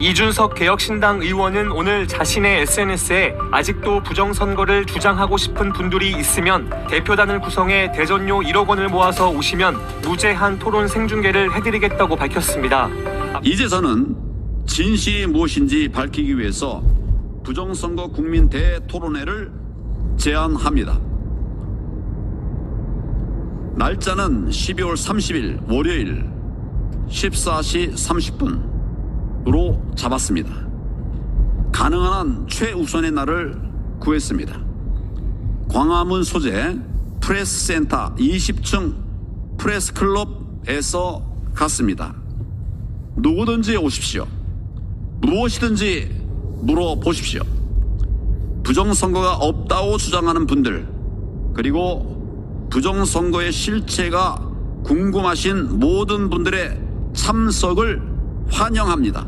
이준석 개혁신당 의원은 오늘 자신의 SNS에 아직도 부정선거를 주장하고 싶은 분들이 있으면 대표단을 구성해 대전료 1억 원을 모아서 오시면 무제한 토론 생중계를 해드리겠다고 밝혔습니다. 이제서는 진실이 무엇인지 밝히기 위해서 부정선거 국민 대토론회를 제안합니다. 날짜는 12월 30일 월요일 14시 30분으 로 잡았습니다. 가능한 한 최우선의 날을 구했습니다. 광화문 소재 프레스 센터 20층 프레스 클럽에서 갔습니다. 누구든지 오십시오. 무엇이든지 물어보십시오. 부정선거가 없다고 주장하는 분들, 그리고 부정선거의 실체가 궁금하신 모든 분들의 참석을 환영합니다.